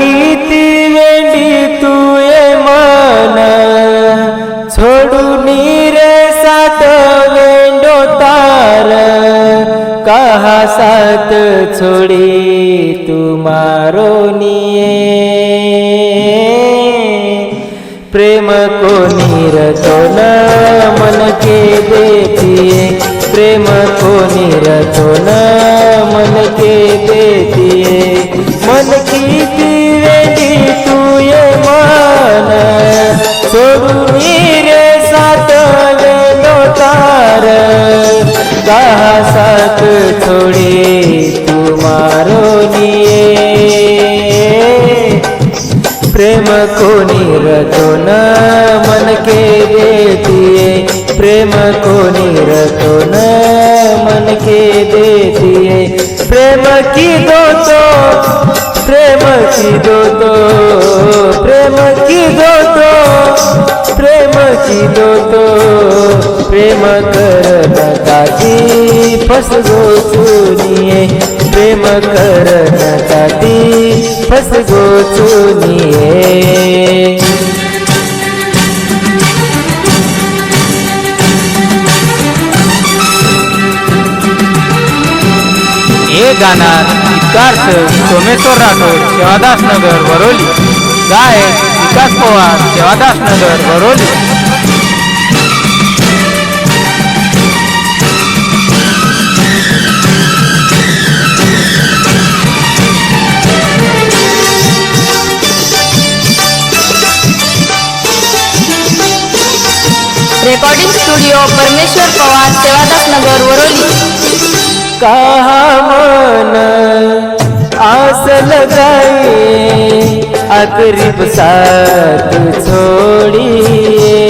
किती वेंडी तू ये मन छोडून रे सात वेंडो तार कहा सात छोडी तू मारो प्रेम को निरतो न मन के देतिए प्रेम को निरतो न मन के कहा साथ छोडी तुम्हारो मारो प्रेम को निरतो न मन के देतिए प्रेम को निरतो न मन के देतिए प्रेम की दो तो प्रेम की दो तो प्रेम की दो तो प्रेम की दो तो प्रेम कर फस फसगो चुनिये प्रेम करण्यासाठी फस गो चुनिये. हे गाणार विकास सोमेश्वर राठोड सेवादास नगर वरोली. गाय Vikas Pawar Sevadas Nagar Varolii. Recording studio Parmeshwar Pawar Sevadas Nagar Varolii मन आस लगाए अकरीब साथ छोड़िए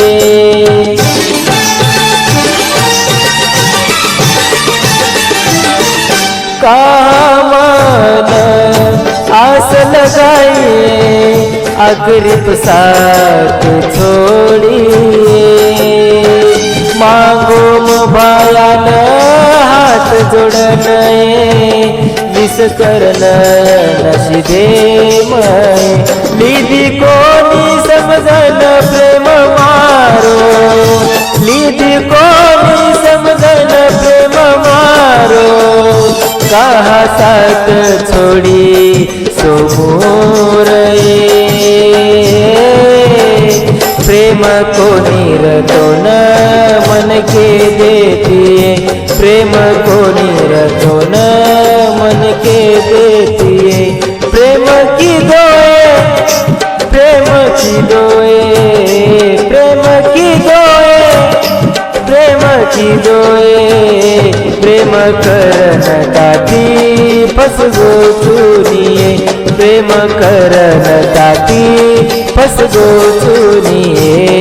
कामन आस लगाए अग्रिप साथ करण नशिदे मय लिधी कोणी समजन प्रेम मारो. लिधी कोणी समजन प्रेम मारो. कहा साथ छोडी सोमोर प्रेम कोणी रतो डोए प्रेम की डोए प्रेम की डोए प्रेम करण्यासाठी फस गो चुनिये प्रेम करण्यासाठी फस गो चुनिये.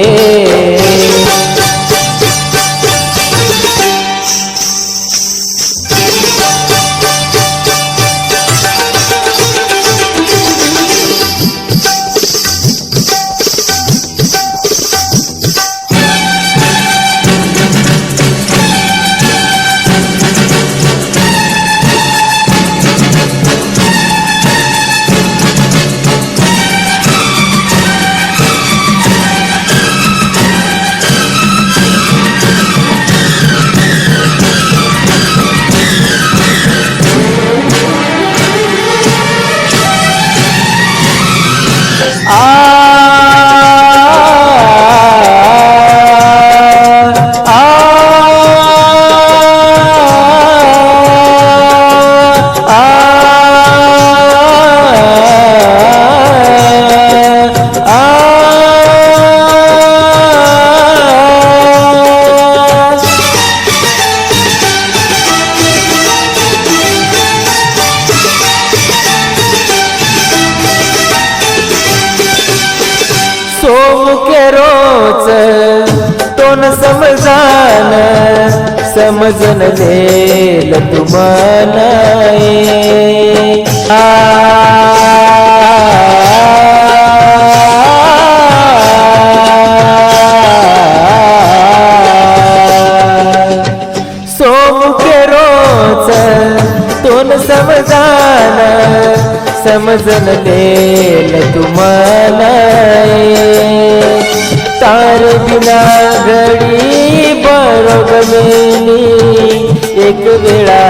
कोण समजान? समजन देल तुम्हाला आ. सोमुखे रोज तोन समजान समजन देल तुम्हाला तार बिना घडी बरोगमेनी एक वेळा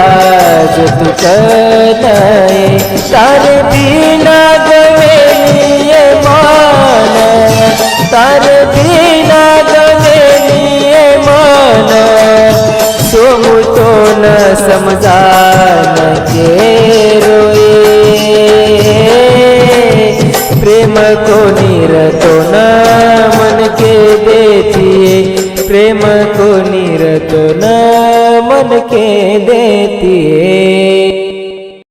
तुक नाही. तार बिना गवेनी मान. तार बिना गवेनी मान. सोमुतो न समजा के रोए. प्रेम को निरतो न देती प्रेम को निरत न मन के